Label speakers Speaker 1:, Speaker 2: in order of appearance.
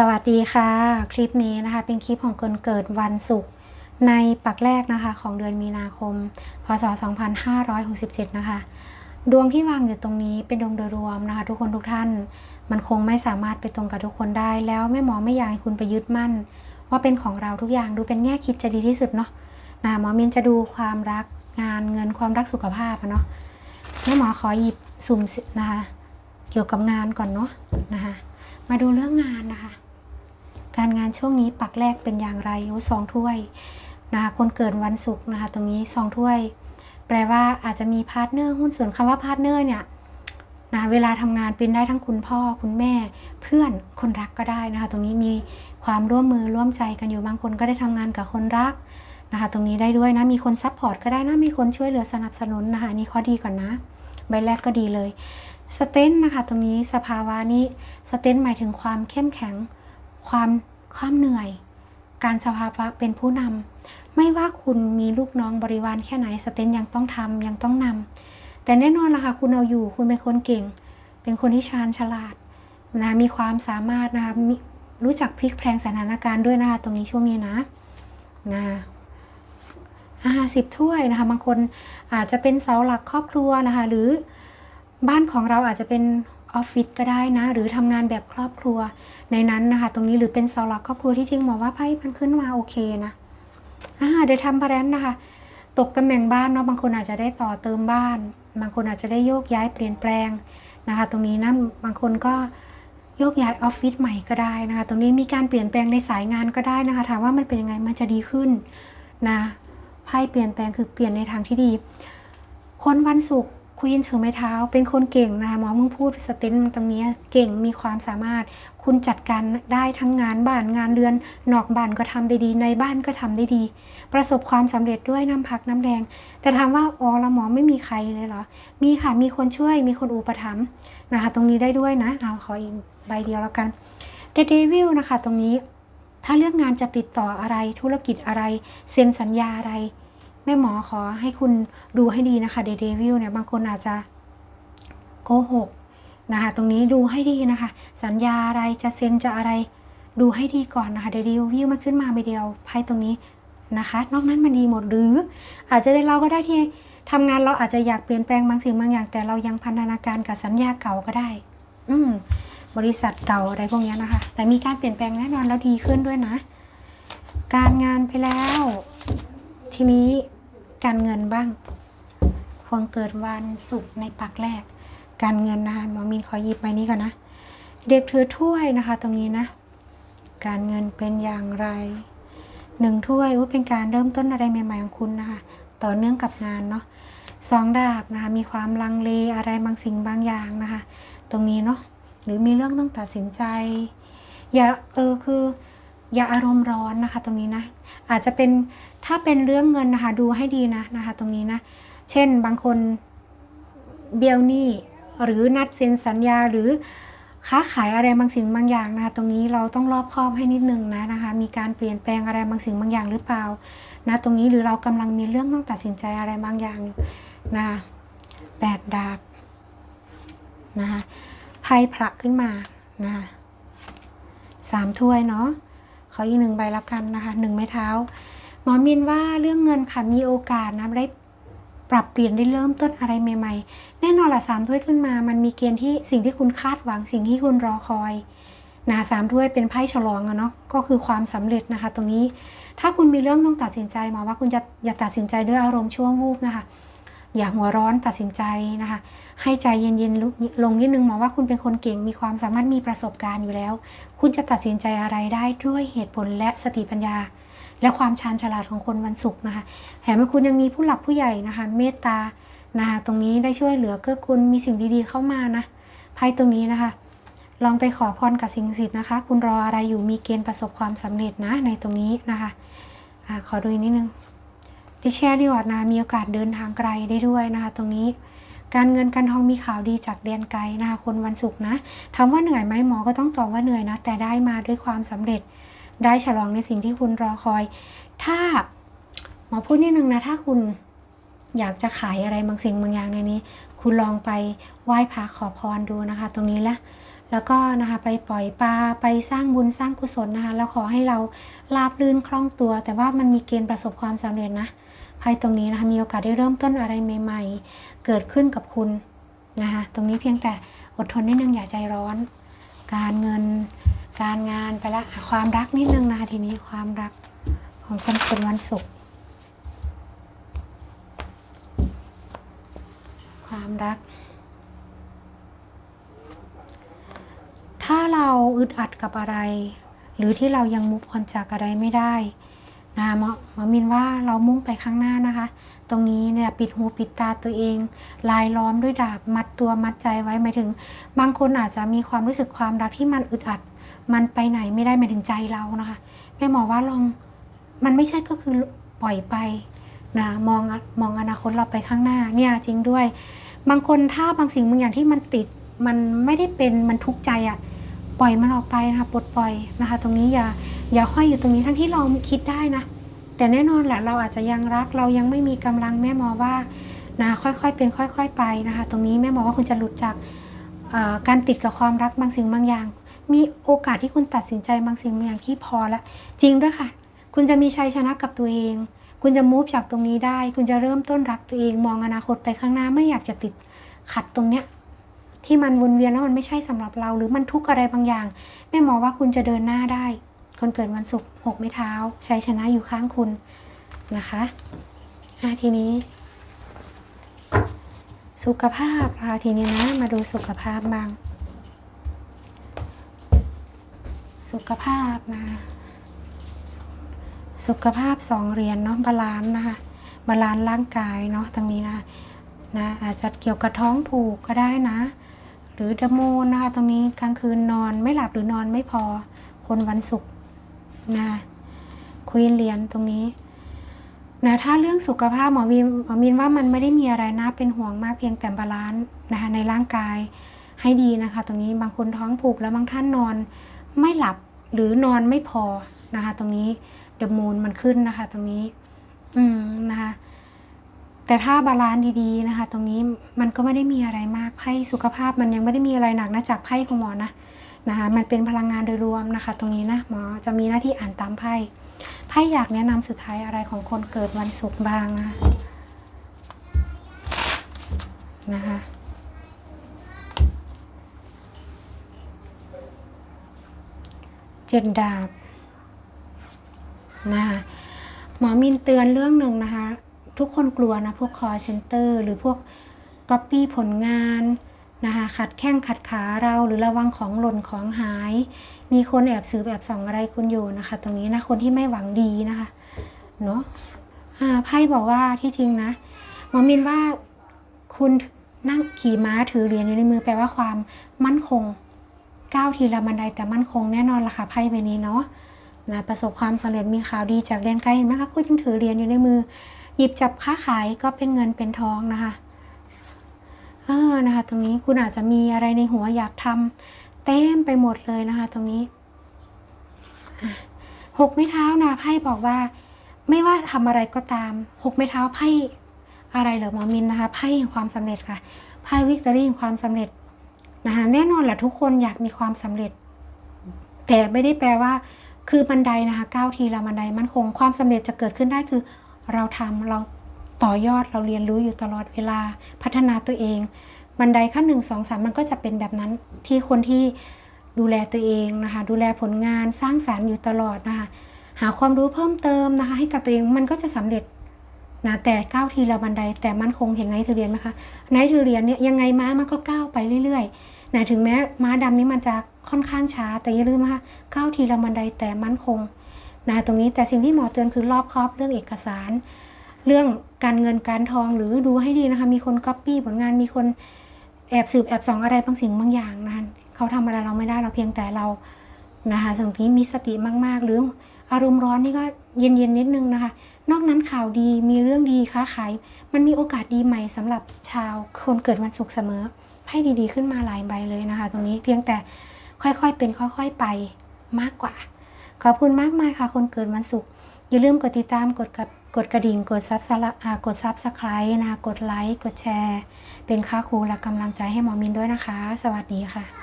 Speaker 1: สวัสดีค่ะ คลิปนี้นะคะ เป็นคลิปของคนเกิดวันศุกร์ในปักแรกนะคะ ของเดือนมีนาคม พศ 2567 นะคะ ดวงที่วางอยู่ตรงนี้เป็นดวงโดยรวมนะคะ ทุกคนทุกท่าน มันคงไม่สามารถไปตรงกับทุกคนได้แล้วแม่หมอไม่อยากให้คุณไปยึดมั่น ว่าเป็นของเราทุกอย่างดูเป็นแง่คิดจะดีที่สุดเนาะนะหมอมินจะดูความรักงานเงินความรักสุขภาพเนาะแม่หมอขอหยิบสุ่มนะคะเกี่ยวกับงานก่อนเนาะนะคะมาดูเรื่องงานนะคะ การงานช่วงนี้ปักแรกเป็นอย่างไรโอ้สองถ้วยนะคะคนเกิดวันศุกร์นะคะ ตรงนี้สองถ้วย แปลว่าอาจจะมีพาร์ทเนอร์หุ้นส่วนคำว่าพาร์ทเนอร์เนี่ยนะเวลาทำงานเป็นได้ทั้งคุณพ่อคุณแม่เพื่อนคนรักก็ได้นะคะ ตรงนี้มีความร่วมมือร่วมใจกันอยู่บางคนก็ได้ทำงานกับคนรักนะคะ ตรงนี้ได้ด้วยนะมีคนซัพพอร์ตก็ได้นะมีคนช่วยเหลือสนับสนุนนะคะนี่ข้อดีก่อนนะ ใบแรกก็ดีเลยสเตนนะคะ ตรงนี้สภาวะนี้สเตนหมายถึงความเข้มแข็ง ความความเหนื่อย การสภาวะเป็นผู้นำไม่ว่าคุณมีลูกน้องบริวารแค่ไหนสเตนยังต้องทำยังต้องนำแต่แน่นอนล่ะค่ะคุณเอาอยู่ คุณเป็นคนเก่ง เป็นคนที่ชาญฉลาดนะมีความสามารถนะคะมีรู้จักพลิกแพลงสถานการณ์ด้วยนะคะตรงนี้ช่วงนี้นะนะอาสิบถ้วยนะคะบางคนอาจจะเป็นเสาหลักครอบครัวนะคะหรือบ้านของเราอาจจะเป็น ออฟฟิศก็ได้นะ หรือทำงานแบบครอบครัวในนั้นนะคะ ตรงนี้หรือเป็นเสาหลักครอบครัวที่จริงหมอว่าไพ่มันขึ้นมาโอเคนะอ่าเดี๋ยวทำพาแรนนะคะ ตกตำแหน่งบ้านเนาะบางคนอาจจะได้ต่อเติมบ้าน บางคนอาจจะได้โยกย้ายเปลี่ยนแปลงนะคะ ตรงนี้นะบางคนก็โยกย้ายออฟฟิศใหม่ก็ได้นะคะ ตรงนี้มีการเปลี่ยนแปลงในสายงานก็ได้นะคะ ถามว่ามันเป็นยังไงมันจะดีขึ้นนะไพ่เปลี่ยนแปลงคือเปลี่ยนในทางที่ดี คนวันศุกร์ ควีนถือไม้เท้า เป็นคนเก่งนะคะหมอมึงพูดสเตนตรงนี้เก่งมีความสามารถ คุณจัดการได้ทั้งงานบ้านงานเรือนนอกบ้านก็ทำได้ดี ในบ้านก็ทำได้ดี ประสบความสำเร็จด้วยน้ำพักน้ำแดงแต่ถามว่าอ๋อละหมอไม่มีใครเลยเหรอ มีค่ะมีคนช่วยมีคนอุปถัมภ์นะคะตรงนี้ได้ด้วยนะเอาขออีกใบเดียวแล้วกัน The Devil นะคะตรงนี้ถ้าเรื่องงานจะติดต่ออะไรธุรกิจอะไร เซ็นสัญญาอะไร แม่หมอขอให้คุณดูให้ดีนะคะเดเดวิลเนี่ยบางคนอาจจะโกหกนะคะตรงนี้ดูให้ดีนะคะ สัญญาอะไรจะเซ็นจะอะไรดูให้ดีก่อนนะคะเดเดวิลมันขึ้นมาใบเดียวไพ่ตรงนี้นะคะ นอกนั้นมันดีหมดหรือ อาจจะเป็นเราก็ได้ที่ทำงานเราอาจจะอยากเปลี่ยนแปลงบางสิ่งบางอย่าง แต่เรายังพันธนาการกับสัญญาเก่าก็ได้ อืมบริษัทเก่าอะไรพวกนี้นะคะ แต่มีการเปลี่ยนแปลงแน่นอนแล้วดีขึ้นด้วยนะ การงานไปแล้ว ทีนี้ การเงินบ้างคนเกิดวันศุกร์ในปักแรก การเงินนะคะหมอมินขอหยิบใบนี้ก่อนนะ เด็กถือถ้วยนะคะ ตรงนี้นะ การเงินเป็นอย่างไรหนึ่งถ้วยว่าเป็นการเริ่มต้นอะไรใหม่ๆของคุณนะคะ ต่อเนื่องกับงานเนาะสองดาบนะคะ มีความลังเลอะไรบางสิ่งบางอย่างนะคะ ตรงนี้เนาะหรือมีเรื่องต้องตัดสินใจ อย่าเออคือ อย่าอารมณ์ร้อนนะคะ ตรงนี้นะ อาจจะเป็นถ้าเป็นเรื่องเงินนะคะ ดูให้ดีนะนะคะ ตรงนี้นะ เช่นบางคนเบี้ยวหนี้หรือนัดเซ็นสัญญาหรือค้าขายอะไรบางสิ่งบางอย่างนะคะ ตรงนี้เราต้องรอบคอบให้นิดนึงนะนะคะ มีการเปลี่ยนแปลงอะไรบางสิ่งบางอย่างหรือเปล่านะตรงนี้หรือเรากำลังมีเรื่องต้องตัดสินใจอะไรบางอย่างนะคะแปดดาบนะคะไพ่พระขึ้นมานะคะสามถ้วยเนาะ ขออีกหนึ่งใบละกันนะคะหนึ่งไม้เท้า หมอมินว่าเรื่องเงินค่ะมีโอกาสนะได้ปรับเปลี่ยนได้เริ่มต้นอะไรใหม่ ๆ แน่นอนละสามถ้วยขึ้นมา มันมีเกณฑ์ที่สิ่งที่คุณคาดหวังสิ่งที่คุณรอคอยนะสามถ้วยเป็นไพ่ฉลองอะเนาะก็คือความสำเร็จนะคะ ตรงนี้ถ้าคุณมีเรื่องต้องตัดสินใจหมอว่าคุณจะอย่าตัดสินใจด้วยอารมณ์ชั่ววูบนะคะ อย่าหัวร้อนตัดสินใจนะคะ ให้ใจเย็นๆลงนิดนึงหมอว่าคุณเป็นคนเก่งมีความสามารถมีประสบการณ์อยู่แล้ว คุณจะตัดสินใจอะไรได้ด้วยเหตุผลและสติปัญญา และความชาญฉลาดของคนวันศุกร์นะคะแถมคุณยังมีผู้หลักผู้ใหญ่นะคะ เมตตานะคะตรงนี้ได้ช่วยเหลือเกื้อกูลมีสิ่งดีๆเข้ามานะไพ่ตรงนี้นะคะ ลองไปขอพรกับสิ่งศักดิ์สิทธิ์นะคะ คุณรออะไรอยู่มีเกณฑ์ประสบความสำเร็จนะในตรงนี้นะคะอะขอดูอีกนิดนึง ดิแชร์ดีวอร์ดนะมีโอกาสเดินทางไกลได้ด้วยนะคะตรงนี้การเงินการทองมีข่าวดีจากแดนไกลนะคะคนวันศุกร์นะถามว่าเหนื่อยไหมหมอก็ต้องตอบว่าเหนื่อยนะ แต่ได้มาด้วยความสำเร็จ ได้ฉลองในสิ่งที่คุณรอคอย ถ้าหมอพูดนิดนึงนะถ้าคุณอยากจะขายอะไรบางสิ่งบางอย่างในนี้ คุณลองไปไหว้พระขอพรดูนะคะ ตรงนี้ละ แล้วก็นะคะไปปล่อยปลาไปสร้างบุญสร้างกุศลนะคะแล้วขอให้เราราบรื่นคล่องตัว แต่ว่ามันมีเกณฑ์ประสบความสำเร็จนะไพ่ตรงนี้นะคะมีโอกาสได้เริ่มต้นอะไรใหม่ ๆ เกิดขึ้นกับคุณนะคะตรงนี้เพียงแต่อดทนนิดนึงอย่าใจร้อน การเงินการงานไปละความรักนิดนึงนะคะทีนี้ความรักของคนเกิดวันศุกร์ความรัก ถ้าเราอึดอัดกับอะไร หรือที่เรายังมุกพรจากอะไรไม่ได้นะหมอหมอมินว่าเรามุ่งไปข้างหน้านะคะ ตรงนี้เนี่ยปิดหูปิดตาตัวเอง ลายล้อมด้วยดาบมัดตัวมัดใจไว้หมายถึง บางคนอาจจะมีความรู้สึกความรักที่มันอึดอัด มันไปไหนไม่ได้หมายถึงใจเรานะคะแม่หมอว่าลองมันไม่ใช่ก็คือปล่อยไปนะมองมองอนาคตเราไปข้างหน้าเนี่ยจริงด้วย บางคนถ้าบางสิ่งบางอย่างที่มันติดมันไม่ได้เป็นมันทุกข์ใจอะ่ะ ปล่อยมันออกไปนะคะปลดปล่อยนะคะ ตรงนี้อย่าอย่าห้อยอยู่ตรงนี้ทั้งที่เราคิดได้นะ แต่แน่นอนแหละเราอาจจะยังรักเรายังไม่มีกำลังแม่หมอว่านะค่อยๆเป็นค่อย ๆ ไปนะคะ ตรงนี้แม่หมอว่าคุณจะหลุดจากการติดกับความรักบางสิ่งบางอย่าง มีโอกาสที่คุณตัดสินใจบางสิ่งบางอย่างที่พอแล้วจริงด้วยค่ะ คุณจะมีชัยชนะกับตัวเอง คุณจะมูฟจากตรงนี้ได้ คุณจะเริ่มต้นรักตัวเอง มองอนาคตไปข้างหน้าไม่อยากจะติดขัดตรงเนี้ย ที่มันวนเวียนแล้วมันไม่ใช่สำหรับเรา หรือมันทุกข์อะไรบางอย่างแม่หมอว่าคุณจะเดินหน้าได้ คนเกิดวันศุกร์หกไม้เท้าชัยชนะอยู่ข้างคุณนะคะอะทีนี้ สุขภาพอะทีนี้นะ มาดูสุขภาพบ้าง สุขภาพนะสุขภาพสองเหรียญเนาะบาลานซ์นะคะบาลานซ์ร่างกายเนาะตรงนี้นะนะอาจจะเกี่ยวกับท้องผูกก็ได้นะ หรือดมูนนะคะตรงนี้กลางคืนนอนไม่หลับหรือนอนไม่พอ คนวันศุกร์นะคุยเรียญตรงนี้นะถ้าเรื่องสุขภาพหมอวินหมอมินว่ามันไม่ได้มีอะไรน่าเป็นห่วงมากเพียงแต่บาลานซ์นะคะในร่างกายให้ดีนะคะ ตรงนี้บางคนท้องผูกแล้วบางท่านนอนไม่หลับหรือนอนไม่พอนะคะ ตรงนี้เดมูนมันขึ้นนะคะ ตรงนี้ อืมนะคะ แต่ถ้าบาลานซ์ดีๆนะคะ ตรงนี้มันก็ไม่ได้มีอะไรมากไพ่สุขภาพมันยังไม่ได้มีอะไรหนักนะจากไพ่ของหมอนะนะคะมันเป็นพลังงานโดยรวมนะคะ ตรงนี้นะหมอจะมีหน้าที่อ่านตามไพ่ไพ่อยากแนะนำสุดท้ายอะไรของคนเกิดวันศุกร์บ้างนะนะคะเจ็ดดาบนะคะหมอมินเตือนเรื่องหนึ่งนะคะ ทุกคนกลัวนะ พวก call center หรือพวก copy ผลงานนะคะขัดแข้งขัดขาเราหรือระวังของหล่นของหาย มีคนแอบสืบแอบส่องอะไรคุณอยู่นะคะ ตรงนี้นะคนที่ไม่หวังดีนะคะเนาะไพ่บอกว่าที่จริงนะหมอมินว่าคุณนั่งขี่ม้าถือเหรียญอยู่ในมือแปลว่าความมั่นคงก้าวทีละบันไดแต่มั่นคงแน่นอนละค่ะไพ่ใบนี้เนาะนะประสบความสำเร็จมีข่าวดีจากเรียนไกลเห็นไหมคะคุณยังถือเหรียญอยู่ในมือ หยิบจับค้าขายก็เป็นเงินเป็นทองนะคะเออนะคะ ตรงนี้คุณอาจจะมีอะไรในหัวอยากทำเต็มไปหมดเลยนะคะ ตรงนี้หกไม้เท้านะไพ่บอกว่า ไม่ว่าทำอะไรก็ตามหกไม้เท้าไพ่อะไรเหรอหมอมินนะคะไพ่แห่งความสำเร็จค่ะไพ่วิกตอรี่แห่งความสำเร็จนะคะแน่นอนแหละทุกคนอยากมีความสำเร็จ แต่ไม่ได้แปลว่าคือบันไดนะคะก้าวทีละบันไดมั่นคงความสำเร็จจะเกิดขึ้นได้คือ เราทำเราต่อยอดเราเรียนรู้อยู่ตลอดเวลาพัฒนาตัวเอง บันไดขั้นหนึ่งสองสามมันก็จะเป็นแบบนั้นที่คนที่ดูแลตัวเองนะคะ ดูแลผลงานสร้างสารรค์อยู่ตลอดนะคะหาความรู้เพิ่มเติมนะคะ ให้กับตัวเองมันก็จะสำเร็จนะแต่ก้าวทีละบันไดแต่มันคงเห็นไนท์ถือเรียนไหมคะไนท์ถือเรียนเนี่ยยังไงม้ามันก็ก้าวไปเรื่อยๆนะถึงแม้ม้าดำนี้มันจะค่อนข้างช้าแต่อย่าลืมนะคะก้าวทีละบันไดแต่มั่นคง นะตรงนี้แต่สิ่งที่หมอเตือนคือรอบครอบเรื่องเอกสาร เรื่องการเงินการทองหรือดูให้ดีนะคะ มีคนก๊อปปี้ผลงานมีคนแอบสืบแอบส่องอะไรบางสิ่งบางอย่างนะคะเขาทำอะไรเราไม่ได้เราเพียงแต่เรานะคะสิ่งที่มีสติมากๆ หรืออารมณ์ร้อนนี่ก็เย็นๆนิดนึงนะคะ นอกนั้นข่าวดีมีเรื่องดีค้าขาย มันมีโอกาสดีใหม่สำหรับชาวคนเกิดวันศุกร์เสมอไพ่ดีๆขึ้นมาหลายใบเลยนะคะ ตรงนี้เพียงแต่ค่อยๆเป็นค่อย ๆไปมากกว่า ขอบคุณมากมายค่ะคนเกิดวันศุกร์อย่าลืมกดติดตามกดกับกดกระดิ่ง กดซับสละกดซับสไครต์นะกดไลค์กดแชร์ เป็นค่าครูและกำลังใจให้หมอมินด้วยนะคะ สวัสดีค่ะ